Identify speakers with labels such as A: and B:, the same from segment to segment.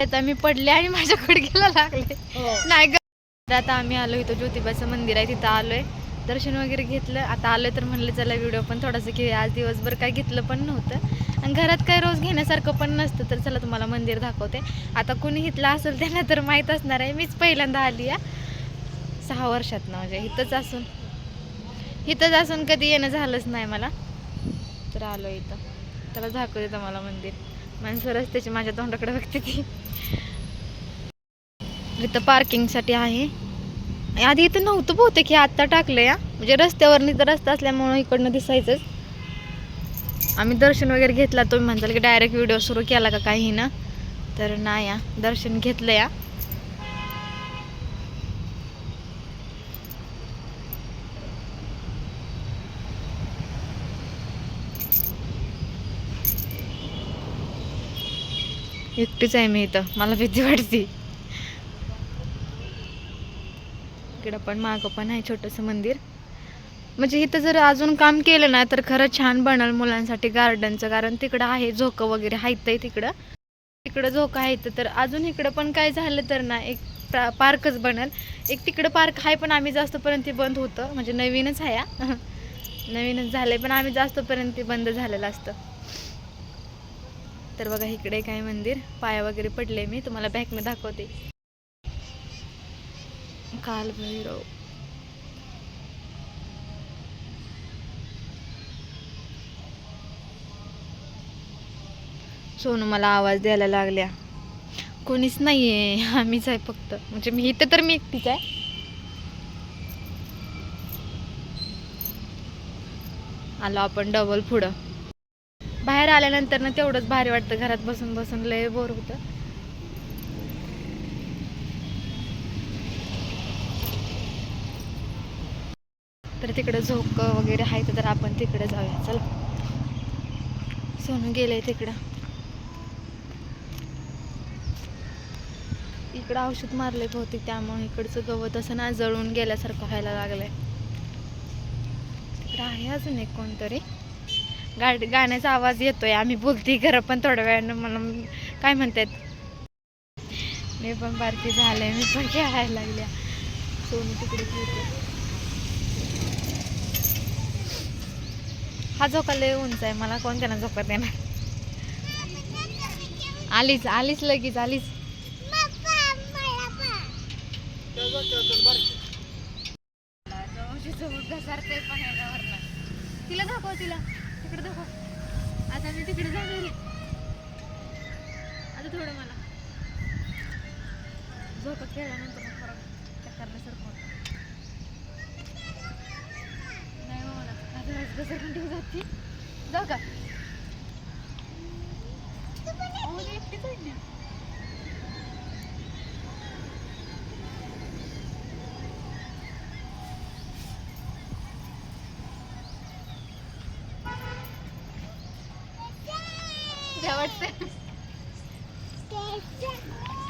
A: आता मी पडले आणि माझ्या गुडघ्याला लागले. नाही ग. आता आम्ही आलो इथं ज्योतिबाचं मंदिर आहे तिथं आलोय. दर्शन वगैरे घेतलं. आता आलोय तर म्हणलं चला व्हिडिओ पण थोडासा घेऊया आज दिवसभर काय घेतलं पण नव्हतं. आणि घरात काय रोज घेण्यासारखं पण नसतं तर चला तुम्हाला मंदिर दाखवते. आता कोणी इथलं असेल त्यांना तर माहीत असणार आहे. मीच पहिल्यांदा आली आहे. सहा वर्षात ना म्हणजे इथंच असून. इथंच असून कधी येणं झालंच नाही मला. तर आलो इथं. त्याला झाकव देतं मला मंदिर. माणसं रस्त्याची माझ्या तोंडाकडे बघते ती. इथं पार्किंगसाठी आहे. आधी इथं नव्हतं बहुतेक हे आत्ता टाकलं या म्हणजे रस्त्यावर तर रस्ता असल्यामुळं इकडनं दिसायचंच. आम्ही दर्शन वगैरे घेतला तुम्ही म्हणताल की डायरेक्ट व्हिडिओ सुरू केला का काही ना तर नाही या दर्शन घेतलं या एकटीच आहे मी इथं. मला भीती वाटते. इकडं पण मागं पण आहे छोटंसं मंदिर. म्हणजे इथं जर अजून काम केलं ना तर खरं छान बनल मुलांसाठी गार्डनचं कारण तिकडं आहे झोकं वगैरे आहेत तिकडं. तिकडं झोकं आहे तर अजून इकडं पण काय झालं तर ना एक पार्कच बनल. एक तिकडं पार्क आहे पण आम्ही जास्तपर्यंत ते बंद होतं. म्हणजे नवीनच आहे हा. नवीनच झालंय पण आम्ही जास्तपर्यंत ते बंद झालेलं असतं. तर बघा इकडे काय मंदिर. पाया वगैरे पडले मी तुम्हाला बॅकने दाखवते. काल भैरव. सोनू मला आवाज द्यायला लागल्या. कोणीच नाही आहे आम्हीच आहे फक्त. म्हणजे मी इथं तर मी एकटीच आहे. आलो आपण डबल पुढं. बाहेर आल्यानंतर ना तेवढंच भारी वाटतं घरात बसून बसून लय बोर होतं. तर तिकडं झोक वगैरे आहे तर आपण तिकडे जाऊया. चल. सोनू गेलंय तिकडं. इकडं औषध मारले बहुतेक त्यामुळे इकडचं गवत असं ना जळून गेल्यासारखं व्हायला लागलंय. तिकडं आहे अजून एक कोणतरी? गाडी गाण्याचा आवाज येतोय आम्ही बोलते खरं पण थोड्या वेळानं मला काय म्हणतात? मी पण बारकी झाले मी पण खेळायला लागल्या. सोनू तिकडे हा झोका लय उंच आहे मला कोण त्यांना झोका देणार? आलीच आलीच लगेच आलीच. तिला दाखव तिला. तिकडे दाखव आता मी तिकडे जाणार आहे. आता थोडं मला झोपा खेळल्यानंतर मग परत चक्करल्यासारखं होतं. नाही हो मला आता घसर कंटिन्यू जाते जाऊ का अहो, मी एकटीच आहे ना. द्या वाटतं.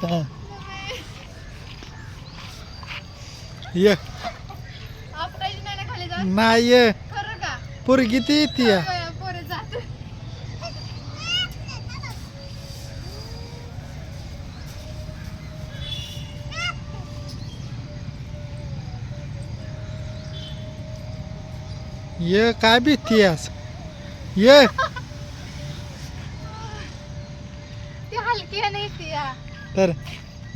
B: हा. ये.
A: नाही
B: ये. पोरगी ती येते या. काय भीती ये
A: ती हलकी आहे नाही ती या.
B: तर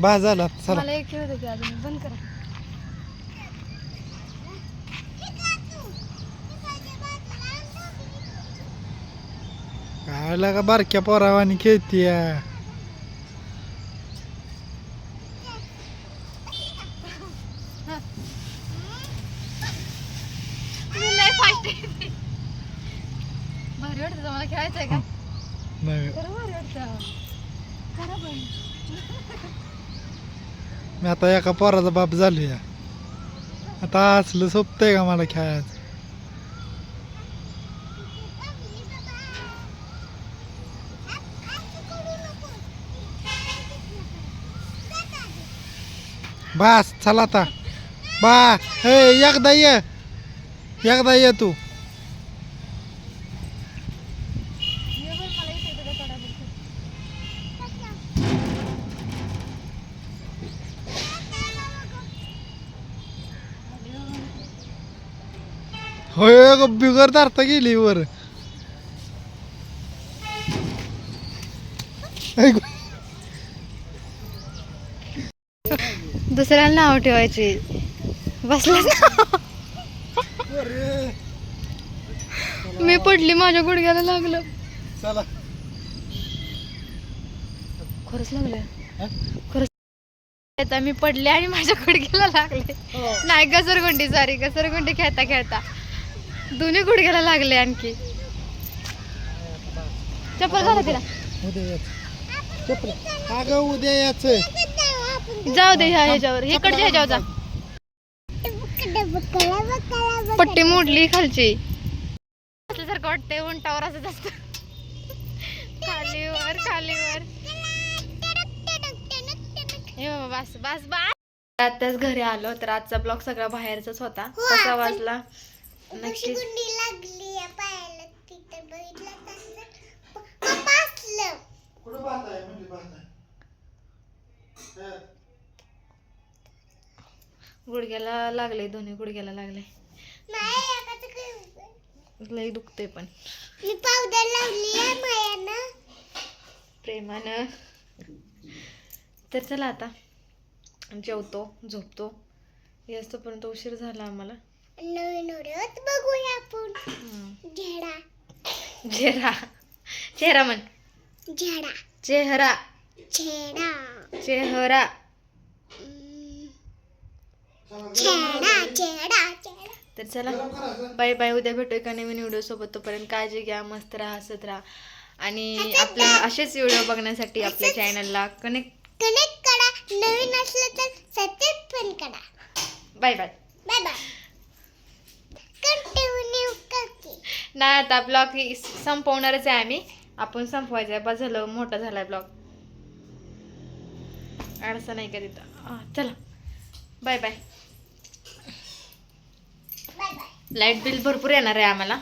B: बा झाला. चला.
A: मला एक होतं की अजून. बंद करा.
B: काय लागा बारक्या पोरावानी खेळती
A: तुम्ही लय फास्ट भारी वाटतं तुम्हाला खेळायचं आहे का?
B: नाही.
A: भारी वाटतं.
B: मी आता एका पोराचा बाप झालो या आता असलं सोपतंय का मला खेळायचं? बस चला आता. बा एकदा ये. एकदा ये तू
A: ये बरं, मला इथे इकडे काढा बरं.
B: होय बिगर धारता गेली वर.
A: दुसऱ्याला नाव ठेवायची. बसला ना. मी पडली माझ्या गुडघ्याला लागलं.
B: चला.
A: खरंच लागलं
B: हा?
A: खरंच आता मी पडले आणि माझ्या गुडघ्याला लागले. नाही घसरगुंडी सॉरी घसरगुंडी खेळता खेळता. दोन्ही गुडघ्याला लागले आणखी. चप्पल घाला तिला.
B: उद्या याच चप्पल अगं उद्या याच
A: जाऊ दे ह्या ह्याच्यावर. इकडच्या ह्याच्यावर जा. पट्टी मोडली खालची. सारखं वाटतंय उंटावर असंच असतं खालीवर खालीवर. हे बाबा बस बस बस. आताच घरी आलो तर आजचा ब्लॉग सगळा बाहेरचाच होता. कसा वाजला?
B: कुठं पाहताय? म्हणजे पाहताय?
A: गुडघ्याला लागले दोन्ही गुडघ्याला लागले. लई दुखते पण.
C: मी पावडर लावली आहे मायानं.
A: प्रेमानं. तर चला आता. जेवतो झोपतो. याच तोपर्यंत उशीर झाला आम्हाला.
C: नवीन व्हिडिओत बघूया आपण. झेडा.
A: चेहरा चेहरा म्हण.
C: झेडा.
A: चेहरा
C: झेडा.
A: चेहरा तर चला बाय बाय उद्या भेटू एका नवीन व्हिडिओ सोबत? तोपर्यंत काळजी घ्या मस्त राहा हसत राहा. आणि आपल्या असेच व्हिडिओ बघण्यासाठी आपल्या चॅनलला कनेक्ट
C: कनेक्ट करा. नवीन असलं तर सतत पण करा.
A: Bye bye.
C: Bye bye.
A: नाही आता ब्लॉग संपवणारच आहे आम्ही. आपण संपवायचं आहे. बस झालं मोठा झालाय ब्लॉग. अडचण नाही का तिथं चला. Bye bye.
C: Bye bye.
A: Light bill भरपूर येणार आहे आम्हाला.